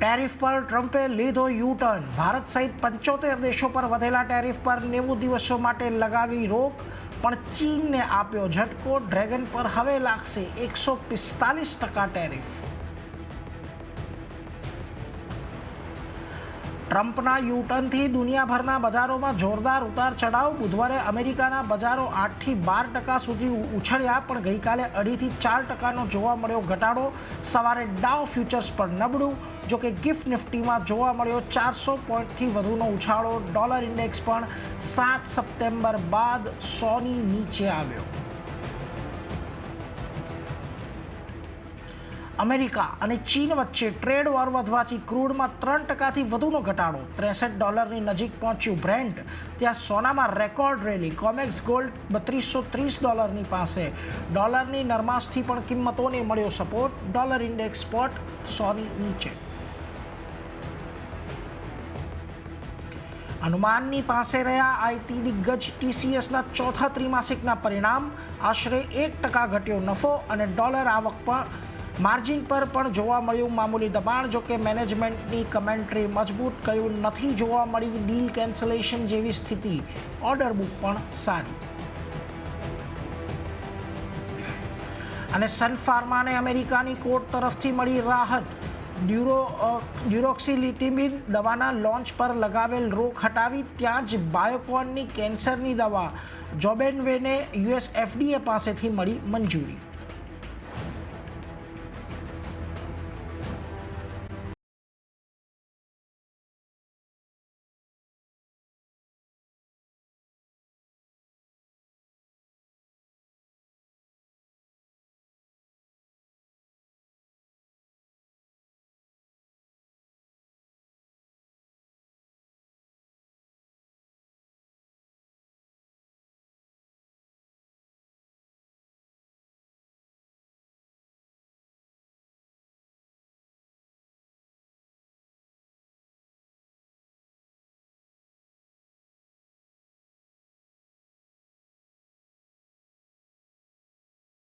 Tariff પર ટ્રમ્પે લીધો યુ ટર્ન ભારત સહિત પંચોતેર દેશો પર વધેલા ટેરિફ પર નેવું દિવસો માટે લગાવી રોક, પણ ચીનને આપ્યો ઝટકો. ડ્રેગન પર હવે લાગશે એકસો પિસ્તાલીસ ટકા ટેરિફ. ટ્રમ્પના યુટર્નથી દુનિયાભરના બજારોમાં જોરદાર ઉતાર ચઢાવ બુધવારે અમેરિકાના બજારો આઠથી બાર ટકા સુધી ઉછળ્યા, પણ ગઈકાલે અઢીથી ચાર ટકાનો જોવા મળ્યો ઘટાડો. સવારે ડાવ ફ્યુચર્સ પર નબળું, જોકે ગિફ્ટ નિફ્ટીમાં જોવા મળ્યો ચારસો પોઈન્ટથી વધુનો ઉછાળો. ડોલર ઇન્ડેક્સ પણ સાત સપ્ટેમ્બર બાદ સોની નીચે આવ્યો. અમેરિકા અને ચીન વચ્ચે ટ્રેડ વોર વધવાથી ક્રૂડમાં ત્રણ ટકાથી વધુનો ઘટાડો. ત્રેસઠ ડોલરની નજીક પહોંચ્યું બ્રેન્ટ ત્યાં સોનામાં રેકોર્ડ રેલી. કોમેક્સ ગોલ્ડ બત્રીસો ત્રીસ ડોલરની પાસે. ડોલરની નરમાશથી પણ કિંમતોને મળ્યો સપોર્ટ. ડોલર ઇન્ડેક્સ સ્પોટ સોની નીચે. હનુમાનની પાસે રહ્યા આઈટી દિગ્ગજ ટીસીએસના ચોથા ત્રિમાસિકના પરિણામ. આશરે એક ટકા ઘટ્યો નફો અને ડોલર આવક પણ માર્જિન પર પણ જોવા મળ્યું મામૂલી દબાણ જોકે મેનેજમેન્ટની કમેન્ટ્રી મજબૂત કયું નથી જોવા મળી. ડીલ કેન્સલેશન જેવી સ્થિતિ. ઓર્ડર બુક પણ સારી. અને સન ફાર્માને અમેરિકાની કોર્ટ તરફથી મળી રાહત. ડ્યુરો ડ્યુરોક્સિલિટીમિન દવાના લોન્ચ પર લગાવેલ રોક હટાવી, ત્યાં જ બાયોકોનની કેન્સરની દવા. જોબેનવેને યુએસ એફડીએ પાસેથી મળી મંજૂરી.